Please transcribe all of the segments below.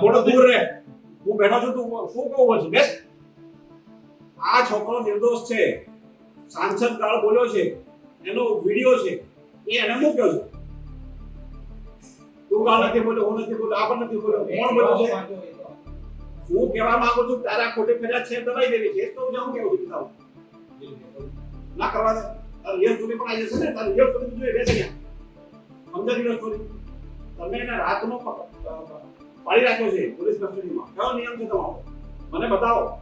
થોડો દૂર રહે. હું બેઠો છું તું શું કહું છું, બેસ. આ છોકરો નિર્દોષ છે. સાંસદ કાળ બોલ્યો છે. એનો વીડિયો છે. એ એને મૂક્યો છે? તું કાલ નથી બોલ્યો, હું નથી બોલ્યો આપણ નથી બોલ્યો, કોણ બોલ્યો છે? હું કહેવા માંગુ છું તારા ખોટી ફરિયાદ છે દબાઈ દેવી, છે તો હું કેવું છું તારું. ના કરવા દે. તારું યશ સુધી પણ આવી જશે ને, તારું યશ સુધી જોઈએ, બેસી ગયા સમજાવી યશ તમે એને રાતનો પાડી રાખ્યો છે, પોલીસ કસ્ટડીમાં. કયો નિયમ છે તમારો? મને બતાવો.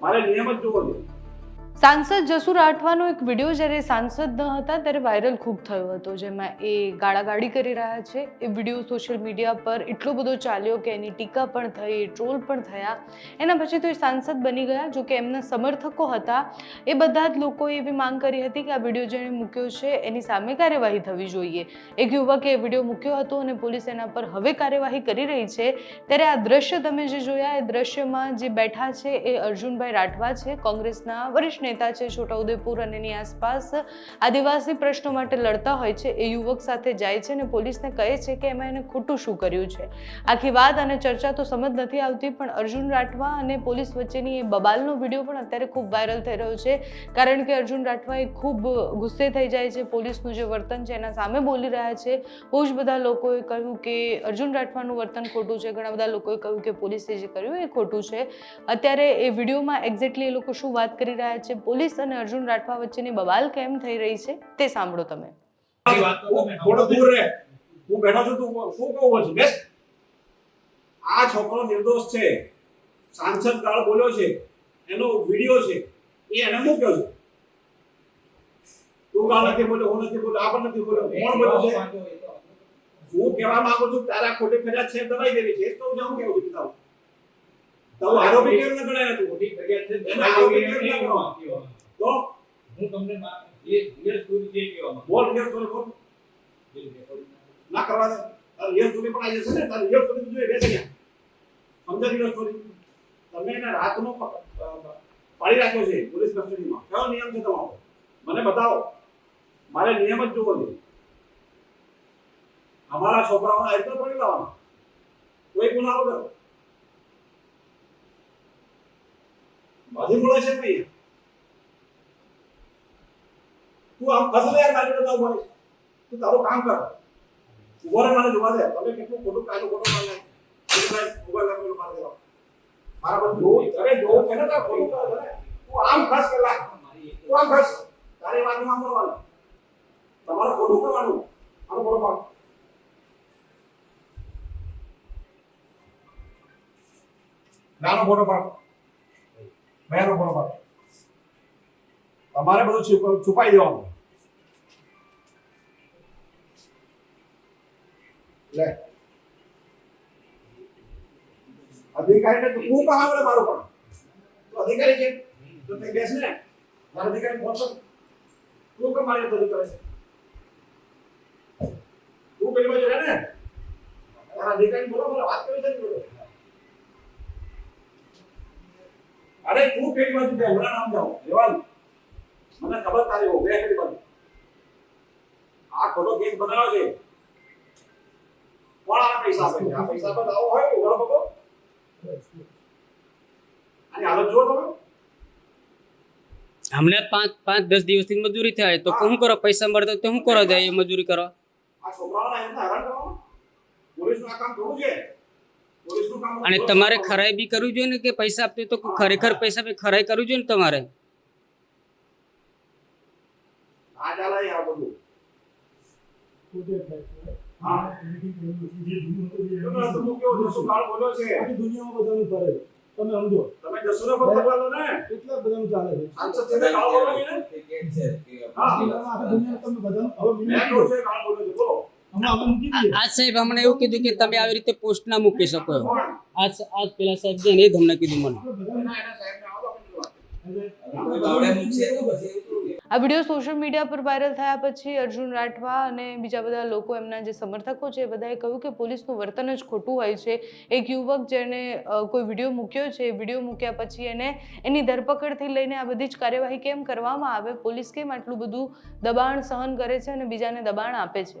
મારે નિયમ જ જોવો છે. સાંસદ જસુ રાઠવાનો એક વીડિયો જ્યારે સાંસદ ન હતા, ત્યારે વાયરલ ખૂબ થયો હતો. જેમાં એ ગાળાગાળી કરી રહ્યા છે. એ વીડિયો સોશિયલ મીડિયા પર એટલો બધો ચાલ્યો કે એની ટીકા પણ થઈ ટ્રોલ પણ થયા. એના પછી તો એ સાંસદ બની ગયા, જો કે એમના સમર્થકો હતા. એ બધા જ લોકોએ એવી માંગ કરી હતી કે આ વીડિયો જેણે મૂક્યો છે, એની સામે કાર્યવાહી થવી જોઈએ. એક યુવકે એ વીડિયો મૂક્યો હતો અને પોલીસ એના પર હવે કાર્યવાહી કરી રહી છે. ત્યારે આ દ્રશ્ય તમે જે જોયા, એ દ્રશ્યમાં જે બેઠા છે એ અર્જુનભાઈ રાઠવા છે, કોંગ્રેસના વરિષ્ઠ નેતા છે છોટાઉદેપુર અને એની આસપાસ આદિવાસી પ્રશ્નો માટે લડતા હોય છે. એ યુવક સાથે જાય છે અને પોલીસને કહે છે કે એમાં એને ખોટું શું કર્યું છે. આખી વાત અને ચર્ચા તો સમજ નથી આવતી, પણ અર્જુન રાઠવા અને પોલીસ વચ્ચેની એ બબાલનો વીડિયો પણ અત્યારે ખૂબ વાયરલ થઈ રહ્યો છે. કારણ કે અર્જુન રાઠવા એ ખૂબ ગુસ્સે થઈ જાય છે, પોલીસનું જે વર્તન છે એના સામે બોલી રહ્યા છે. બહુ જ બધા લોકોએ કહ્યું કે અર્જુન રાઠવાનું વર્તન ખોટું છે, ઘણા બધા લોકોએ કહ્યું કે પોલીસે જે કર્યું એ ખોટું છે. અત્યારે એ વિડીયોમાં એક્ઝેક્ટલી એ લોકો શું વાત કરી રહ્યા છે? પોલીસ અને અર્જુન રાઠવા વચ્ચેની બબાલ કેમ થઈ રહી છે, તે સાંભળો તમે. થોડો દૂર રહે. હું બેઠો છું, તું શું કહું છું, બેસ. આ છોકરો નિર્દોષ છે. સાંસદ કાળ બોલ્યો છે. એનો વીડિયો છે. એ એને મૂક્યો છે? તું કાળ નથી બોલ્યો, હું નથી બોલ્યો, આ નથી બોલ્યો. કોણ બોલ્યો છે? હું કહેવા માંગુ છું તારા ખોટી ફરિયાદ છે દબાઈ દેવી. છે, તો હું કેવું છું તારું આરોપી કેમ ન ગણાય તું ખોટી ફરિયાદ છે આરોપી કેમ ન એ તો? હું તમને એ યશ સ્ટોરી જે કહેવામાં. બોલ કેમ સ્ટોરી બોલ. ના કરવા દે. તારી યસ સુધી પણ આવી જશે ને તારે યસ સુધી જોઈએ બેસી ગયા સમજાવી યશ સ્ટોરી. તમે એને રાતનો પાડી રાખ્યો છે પોલીસ કસ્ટડીમાં. કયો નિયમ છે તમારો? મને બતાવો. મારે નિયમ જ જોવો છે. અમારા છોકરાઓને આ રીતે પડી લાવવાના. કોઈ ગુનાહ વગર બાજી મળે છે ભાઈ. તું આમ ખસલે યાર, મારી કરતા તારું તું તારું કામ કર. ઊભો મને જોવા દે. તમે કેટલું ખોટું કાયદો ખોટો માને મોબાઈલ મારે મારા પર જોવું અરે તું આમ ખસ પેલા. તું આમ ખસ. તારી વાતમાં બોલવાનું. તમારે ખોટું કરવાનું ખોટો પાડ નાનો ફોટો પાડ મેનો બરોબર તમારે બધું છુપ- છુપાઈ દેવાનું. લે. અધિકારીને હું કહા બોલે મારો પણ. અધિકારી છે? તો તે બેસ ને. મારો અધિકારી પહોંચો તું કે મારી બધું કરે તું પેલી બાજુ રહે ને. અધિકારી બોલો બોલો વાત કરી છે બોલો. અરે તું પેટમાં બે હમણાં નામ જાઓ. લેવાનું મને ખબર તારી હો બે પેલી બાજુ. આ ખોટો કેસ બનાવ્યો છે. કોણ આ પૈસા આપે છે? આ પૈસા પર આવો હોય ઉઘાડો પગો અને હાલત જુઓ તમે. હમણે પાંચ પાંચ દસ દિવસથી મજૂરી થાય તો શું કરો? પૈસા મળતો તો શું કરો? જાય એ મજૂરી કરો આ છોકરાઓને હેરાન કરવાનું? પોલીસનું આ કામ થોડું છે? અને તમારે ખરાઈ બી કરવી જોઈએ ને કે પૈસા આપते તો ખરેખર પૈસા પે ખરાઈ કરવી જોઈએ ને તમારે તમે તું કેવો જસુ કાળ બોલ્યો છે આખી દુનિયામાં બધાનું કરે છે. તમે સમજો તમે પર પકડાલો ને કેટલા બધાનું ચાલે છે સાંસદ છે તે કાળ બોલ્યો છે ને હા. તમે બધાનું હવે મિનિટ છે કાળ બોલો હમણાં આપણે મૂકી દઈએ આજ સાહેબ હમણે એવું કીધું કે તમે આવી રીતે પોસ્ટ ના મૂકી શકો. આજ આજ પેલા સાહેબ છે ને એ જ હમણાં કીધું મને. આ વીડિયો સોશિયલ મીડિયા પર વાયરલ થયા પછી અર્જુન રાઠવા અને બીજા બધા લોકો એમના જે સમર્થકો છે એ બધાએ કહ્યું કે પોલીસનું વર્તન જ ખોટું હોય છે. એક યુવક જેણે કોઈ વીડિયો મૂક્યો છે એ વીડિયો મૂક્યા પછી એને એની ધરપકડથી લઈને આ બધી જ કાર્યવાહી કેમ કરવામાં આવે? પોલીસ કેમ આટલું બધું દબાણ સહન કરે છે અને બીજાને દબાણ આપે છે?